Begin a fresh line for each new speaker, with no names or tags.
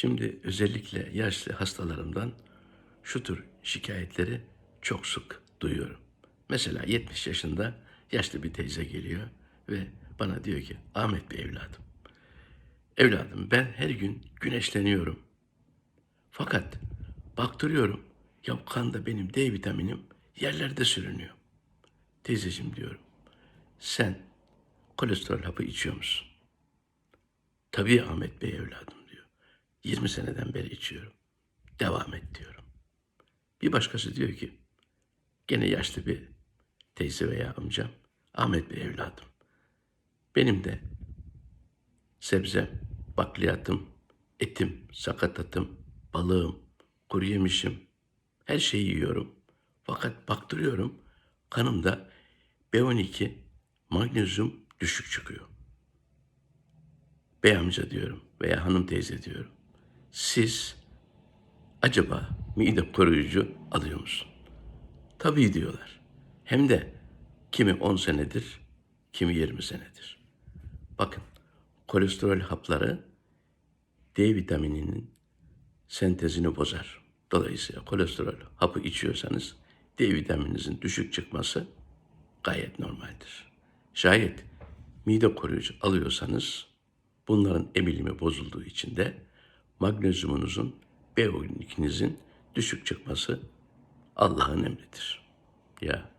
Şimdi özellikle yaşlı hastalarımdan şu tür şikayetleri çok sık duyuyorum. Mesela 70 yaşında yaşlı bir teyze geliyor ve bana diyor ki Ahmet Bey evladım. Evladım ben her gün güneşleniyorum. Fakat baktırıyorum ya kanda benim D vitaminim yerlerde sürünüyor. Teyzeciğim diyorum. Sen kolesterol hapı içiyor musun? Tabii Ahmet Bey evladım. 20 seneden beri içiyorum. Devam et diyorum. Bir başkası diyor ki gene yaşlı bir teyze veya amcam. Ahmet Bey evladım. Benim de sebzem, bakliyatım, etim, sakatatım, balığım, kuru yemişim, her şeyi yiyorum. Fakat baktırıyorum kanımda B12, magnezyum düşük çıkıyor. Bey amca diyorum veya hanım teyze diyorum. Siz acaba mide koruyucu alıyor musun? Tabii diyorlar. Hem de kimi 10 senedir, kimi 20 senedir. Bakın kolesterol hapları D vitamininin sentezini bozar. Dolayısıyla kolesterol hapı içiyorsanız D vitamininizin düşük çıkması gayet normaldir. Şayet mide koruyucu alıyorsanız bunların emilimi bozulduğu için de magnezyumunuzun B12'nizin düşük çıkması Allah'ın emridir. Ya